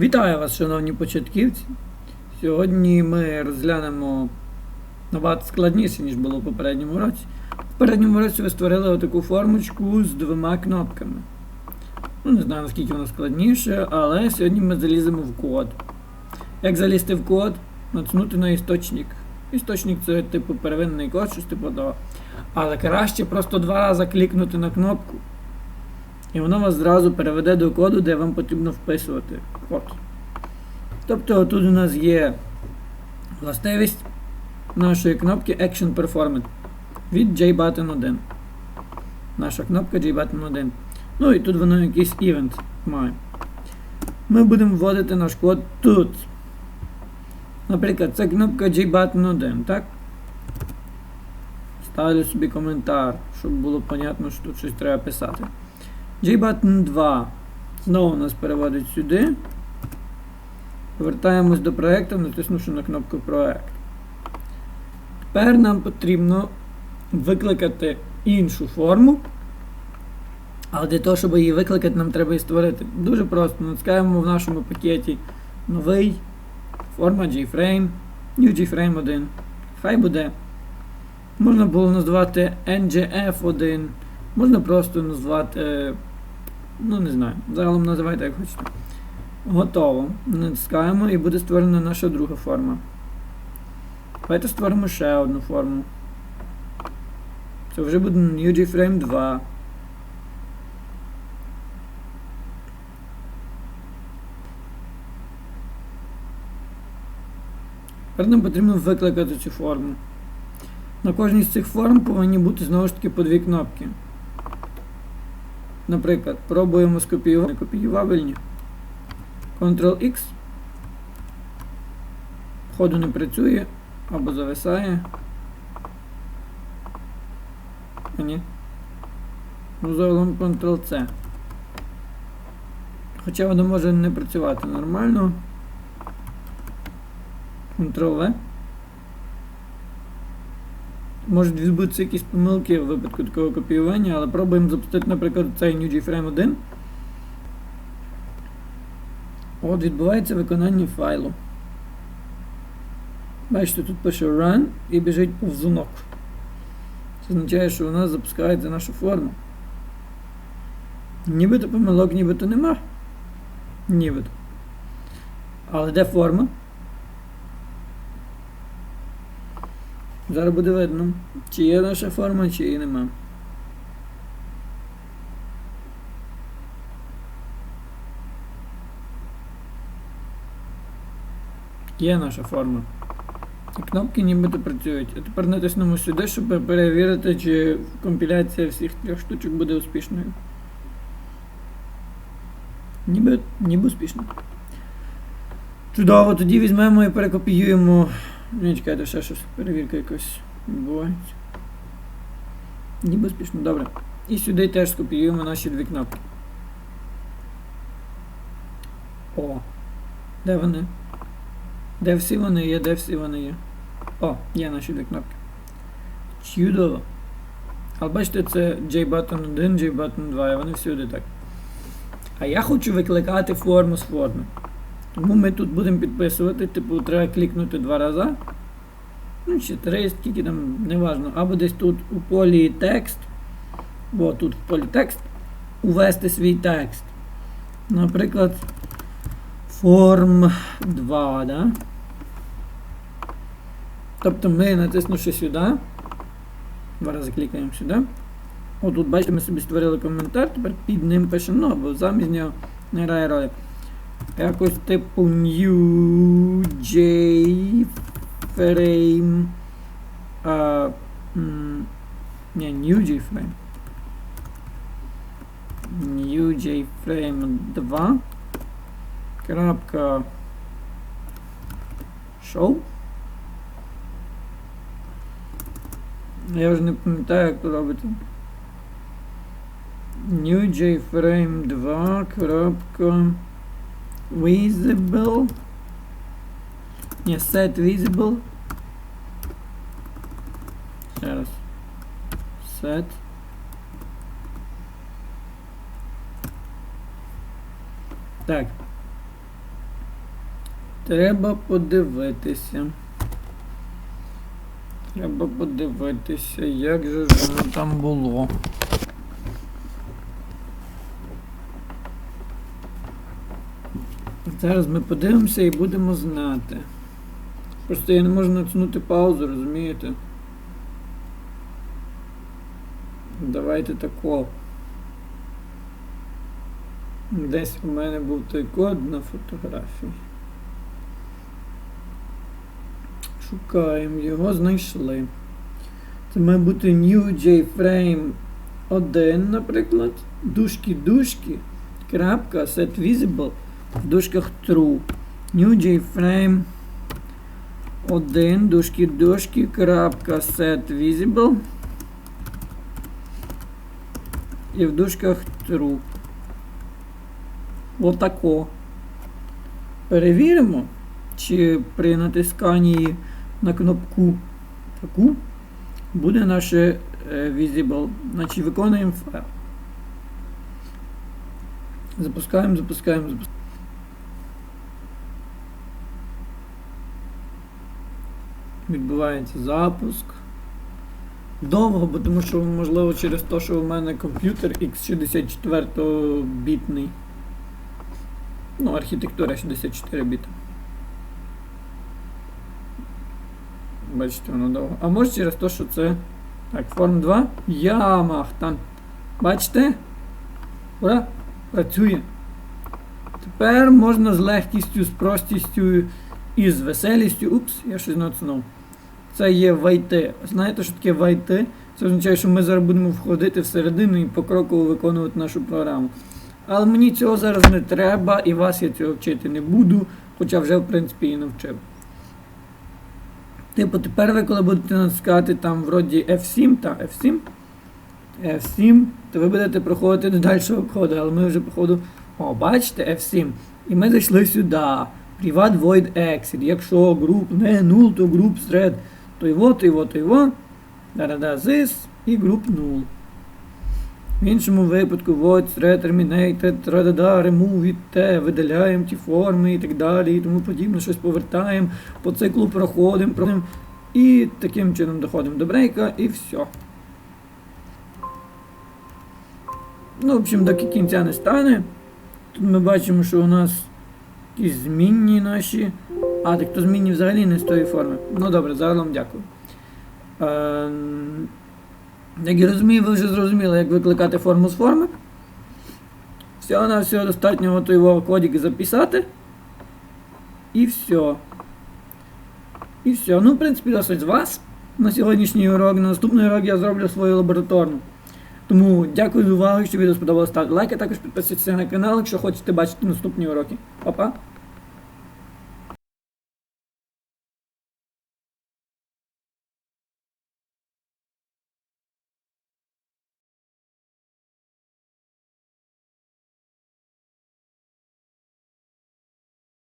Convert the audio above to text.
Вітаю вас, шановні початківці. Сьогодні ми розглянемо набагато складніше, ніж було в попередньому році. В попередньому році ви створили отаку формочку з двома кнопками. Ну, не знаю, наскільки вона складніше, але сьогодні ми заліземо в код. Як залізти в код? Нацнути на істочник. Істочник це типу первинний код, щось типу того. Але краще просто два рази клікнути на кнопку. І воно вас зразу переведе до коду, де вам потрібно вписувати код. Тобто тут у нас є властивість нашої кнопки Action Performed від JButton 1. Наша кнопка JButton 1. Ну і тут воно якийсь івент має. Ми будемо вводити наш код тут. Наприклад, це кнопка JButton 1, так? Ставлю собі коментар, щоб було понятно, що тут щось треба писати. JButton 2 знову нас переводить сюди. Повертаємось до проєкту, натиснувши на кнопку Проект. Тепер нам потрібно викликати іншу форму. Але для того, щоб її викликати, нам треба її створити. Дуже просто. Натискаємо в нашому пакеті новий форма JFrame, New JFrame 1. Хай буде. Можна було назвати NGF1. Можна просто назвати. е, Ну, не знаю. Загалом називайте як хочете. Готово. Натискаємо і буде створена наша друга форма. Давайте створимо ще одну форму. Це вже буде New JFrame 2. Тепер нам потрібно викликати цю форму. На кожній з цих форм повинні бути знову ж таки по дві кнопки. Наприклад, пробуємо скопіювати копіювабельні. Ctrl-X. Входу не працює або зависає. А ні. Ну, загалом Ctrl-C. Хоча воно може не працювати нормально. Ctrl-V. Можуть відбутися якісь помилки в випадку такого копіювання, але пробуємо запустити, наприклад, цей New GFrame 1. От відбувається виконання файлу. Бачите, тут пише Run і біжить повзунок. Це означає, що нас запускається наша форма. Нібито помилок, нібито нема. Нібито. Але де форма? Зараз буде видно, чи є наша форма, чи її нема. Є наша форма. І кнопки нібито працюють. А тепер натиснемо сюди, щоб перевірити, чи компіляція всіх трьох штучок буде успішною. Ніби, ніби успішно. Чудово, тоді візьмемо і перекопіюємо. Ні, чекайте, ще щось. Перевірка якась відбувається. Ніби успішно, добре. І сюди теж скопіюємо наші дві кнопки. О. Де вони? Де всі вони є, де всі вони є? О, є наші дві кнопки. Чудово. Але бачите, це JButton 1, JButton 2, і вони всюди так. А я хочу викликати форму з форми. Тому ми тут будемо підписувати, типу, треба клікнути два рази. Ну, чи три, скільки там, неважно. Або десь тут у полі текст. Бо тут в полі текст. Увести свій текст. Наприклад, форм 2, да? Тобто ми натиснувши сюди. Два рази клікаємо сюди. Отут, бачите, ми собі створили коментар, тепер під ним пишемо, ну, або замість нього не грає ролі. Якось типу New J ні, New J. New J Frame 2. Крапка. Show. Я вже не пам'ятаю, як робити. New J Frame 2. Крапка. Visible. Ні, set visible. Ще раз. Set. Так. Треба подивитися. Треба подивитися, як же воно там було. Зараз ми подивимося і будемо знати. Просто я не можу натягнути паузу, розумієте? Давайте тако. Десь у мене був той код на фотографії. Шукаємо його, знайшли. Це має бути New JFrame 1, наприклад. Дужки дужки. Крапка set в дужках true. New JFrame 1, дужки дужки, крапка set. І в дужках true. Отако. Перевіримо, чи при натисканні на кнопку таку буде наше е, visible. Значить виконуємо файл. Запускаємо, запускаємо, запускаємо. Відбувається запуск. Довго, бо тому що можливо через те, що у мене комп'ютер X64 бітний. Ну, архітектура 64 біта. Бачите, воно довго. А може через те, що це. Так, форм 2. Ямахтан. Бачите? Ура! Працює. Тепер можна з легкістю, з простістю і з веселістю. Упс, я щось нацнув. Це є вайти. Знаєте, що таке вайти? Це означає, що ми зараз будемо входити всередину і покроково виконувати нашу програму. Але мені цього зараз не треба, і вас я цього вчити не буду, хоча вже, в принципі, і навчив. Типу, тепер ви, коли будете натискати там вроді F7, та F7, F7, то ви будете проходити до дальшого обходу, але ми вже, походу, о, бачите, F7. І ми зайшли сюди. Privat void exit. Якщо груп не null, то груп thread. То його, то його, то його. Да-да-да, this і груп null. В іншому випадку void thread terminated, тра-да-да, remove від те, видаляємо ті форми і так далі, і тому подібне, щось повертаємо, по циклу проходимо, проходимо і таким чином доходимо до брейка і все. Ну, в общем, доки кінця не стане. Тут ми бачимо, що у нас якісь змінні наші. А, так то змінні взагалі не з тої форми. Ну добре, загалом дякую. Е, як я розумію, ви вже зрозуміли, як викликати форму з форми. Всього на всього достатньо його кодик записати. І все. І все. Ну, в принципі, досить з вас на сьогоднішній урок. На наступний урок я зроблю свою лабораторну. Тому дякую за увагу, якщо відео сподобалося, ставте лайк, а також підписуйтесь на канал, якщо хочете бачити наступні уроки. Па-па!